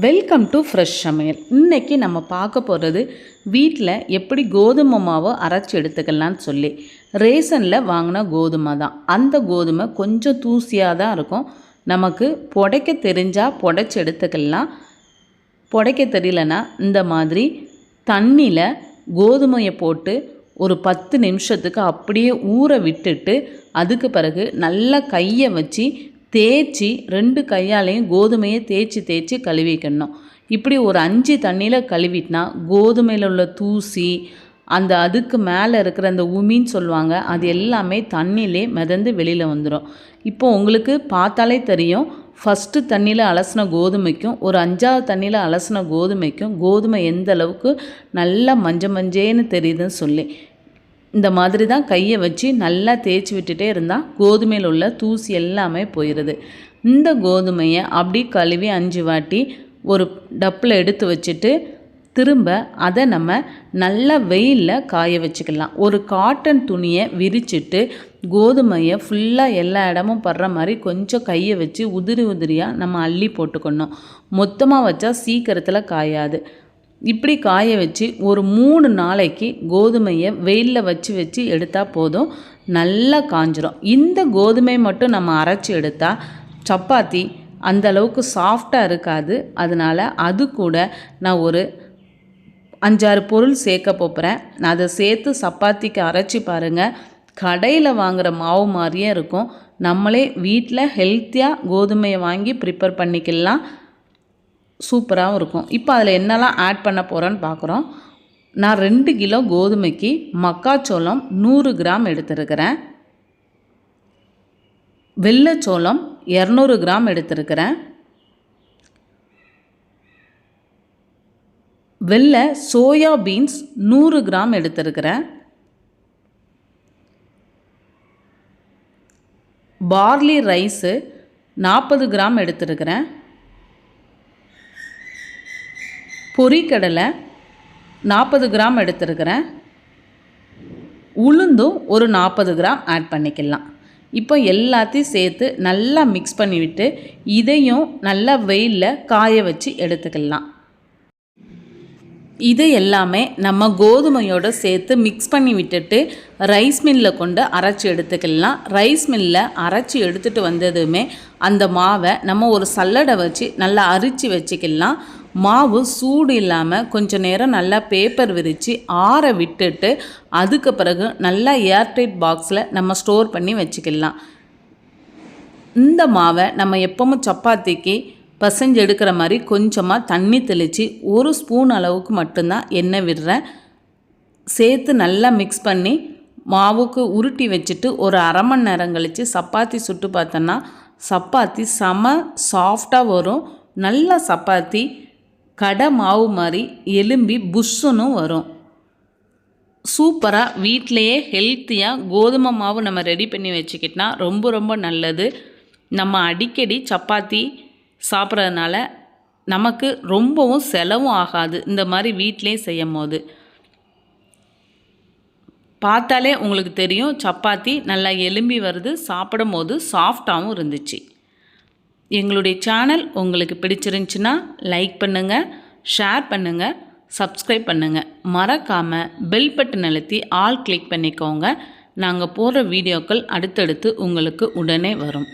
Welcome to fresh சமையல். இன்றைக்கி நம்ம பார்க்க போகிறது வீட்டில் எப்படி கோதுமை மாவை அரைச்சி எடுத்துக்கலான்னு சொல்லி. ரேசனில் வாங்கின கோதுமை தான். அந்த கோதுமை கொஞ்சம் தூசியாக தான் இருக்கும். நமக்கு புடைக்க தெரிஞ்சால் புடைச்சி எடுத்துக்கலாம். புடைக்க தெரியலனா இந்த மாதிரி தண்ணியில் கோதுமையை போட்டு ஒரு பத்து நிமிஷத்துக்கு அப்படியே ஊற விட்டுட்டு அதுக்கு பிறகு நல்லா கையை வச்சு தேய்ச்சி ரெண்டு கையாலையும் கோதுமையை தேய்ச்சி தேய்ச்சி கழுவிக்கணும். இப்படி ஒரு அஞ்சு தண்ணியில் கழுவிட்டினா கோதுமையில் உள்ள தூசி அந்த அதுக்கு மேலே இருக்கிற அந்த உமின்னு சொல்லுவாங்க அது எல்லாமே தண்ணியிலே மிதந்து வெளியில் வந்துடும் இப்போ உங்களுக்கு பார்த்தாலே தெரியும் ஃபஸ்ட்டு தண்ணியில் அலசின கோதுமைக்கும் ஒரு அஞ்சாவது தண்ணியில் அலசின கோதுமைக்கும் கோதுமை எந்த அளவுக்கு நல்லா மஞ்ச மஞ்சேன்னு தெரியுதுன்னு சொல்லி. இந்த மாதிரி தான் கையை வச்சு நல்லா தேய்ச்சி விட்டுட்டே இருந்தால் கோதுமையில் உள்ள தூசி எல்லாமே போயிடுது இந்த கோதுமையை அப்படி கழுவி அஞ்சு வாட்டி ஒரு டப்பில் எடுத்து வச்சுட்டு திரும்ப அதை நம்ம நல்லா வெயிலில் காய வச்சுக்கலாம். ஒரு காட்டன் துணியை விரிச்சிட்டு கோதுமையை ஃபுல்லாக எல்லா இடமும் படுற மாதிரி கொஞ்சம் கையை வச்சு உதிரி உதிரியாக நம்ம அள்ளி போட்டுக்கணும். மொத்தமாக வச்சா சீக்கிரத்தில் காயாது. இப்படி காய வச்சு ஒரு மூணு நாளைக்கு கோதுமையை வெயிலில் வச்சு வச்சு எடுத்தால் போதும். நல்லா காஞ்சிரும். இந்த கோதுமை மட்டும் நம்ம அரைச்சி எடுத்தால் சப்பாத்தி அந்த அளவுக்கு சாஃப்டாக இருக்காது. அதனால் அது கூட நான் ஒரு அஞ்சாறு பொருள் சேர்க்க போகிறேன் நான் அதை சேர்த்து சப்பாத்திக்கு அரைச்சி பாருங்கள் கடையில் வாங்குகிற மாவு மாதிரியே இருக்கும். நம்மளே வீட்டில் ஹெல்த்தியாக கோதுமையை வாங்கி ப்ரிப்பேர் பண்ணிக்கலாம். சூப்பராகவும் இருக்கும். இப்போ அதில் என்னெல்லாம் ஆட் பண்ண போகிறேன்னு பார்க்குறோம். நான் ரெண்டு கிலோ கோதுமைக்கு மக்காச்சோளம் நூறு கிராம் எடுத்துருக்கிறேன். வெள்ளைச்சோளம் இரநூறு கிராம் எடுத்துருக்கிறேன். வெள்ளை சோயா பீன்ஸ் நூறு கிராம் எடுத்துருக்கிறேன். பார்லி ரைஸு நாற்பது கிராம் எடுத்துருக்கிறேன். பொரிக்கடலை நாற்பது கிராம் எடுத்துருக்கிறேன். உளுந்தும் ஒரு நாற்பது கிராம் ஆட் பண்ணிக்கலாம். இப்போ எல்லாத்தையும் சேர்த்து நல்லா மிக்ஸ் பண்ணிவிட்டு இதையும் நல்லா வெயிலில் காய வச்சு எடுத்துக்கலாம். இது எல்லாமே நம்ம கோதுமையோடு சேர்த்து மிக்ஸ் பண்ணி விட்டுட்டு ரைஸ் மில்லில் கொண்டு அரைச்சி எடுத்துக்கலாம். ரைஸ் மில்லில் அரைச்சி எடுத்துகிட்டு வந்ததுமே அந்த மாவை நம்ம ஒரு சல்லடை வச்சு நல்லா அரிச்சு வச்சுக்கலாம். மாவு சூடு இல்லாமல் கொஞ்சம் நேரம் நல்லா பேப்பர் விரித்து ஆற விட்டுட்டு அதுக்கு பிறகு நல்லா ஏர்டைட் பாக்ஸில் நம்ம ஸ்டோர் பண்ணி வச்சுக்கலாம். இந்த மாவை நம்ம எப்பவும் சப்பாத்திக்கு பசஞ்சு எடுக்கிற மாதிரி கொஞ்சமாக தண்ணி தெளித்து ஒரு ஸ்பூன் அளவுக்கு மட்டும்தான் எண்ணெய் விடுறேன். சேர்த்து நல்லா மிக்ஸ் பண்ணி மாவுக்கு உருட்டி வச்சுட்டு ஒரு அரை மணி நேரம் கழித்து சப்பாத்தி சுட்டு பார்த்தோன்னா சப்பாத்தி செம சாஃப்டாக வரும். நல்ல சப்பாத்தி கடை மாவு மாதிரி எலும்பி புஷ்ஷுன்னு வரும். சூப்பராக வீட்டிலையே ஹெல்த்தியாக கோதுமை மாவு நம்ம ரெடி பண்ணி வச்சுக்கிட்டோன்னா ரொம்ப ரொம்ப நல்லது. நம்ம அடிக்கடி சப்பாத்தி சாப்பிட்றதுனால நமக்கு ரொம்பவும் செலவும் ஆகாது. இந்த மாதிரி வீட்டிலே செய்யும் போது பார்த்தாலே உங்களுக்கு தெரியும் சப்பாத்தி நல்லா எலும்பி வருது சாப்பிடும் போது சாஃப்டாகவும் இருந்துச்சு. எங்களுடைய சேனல் உங்களுக்கு பிடிச்சிருந்துச்சுன்னா லைக் பண்ணுங்கள் ஷேர் பண்ணுங்கள் சப்ஸ்கிரைப் பண்ணுங்கள் மறக்காமல் பெல் பட்டன் அழுத்தி ஆல் கிளிக் பண்ணிக்கோங்க. நாங்கள் போடுற வீடியோக்கள் அடுத்தடுத்து உங்களுக்கு உடனே வரும்.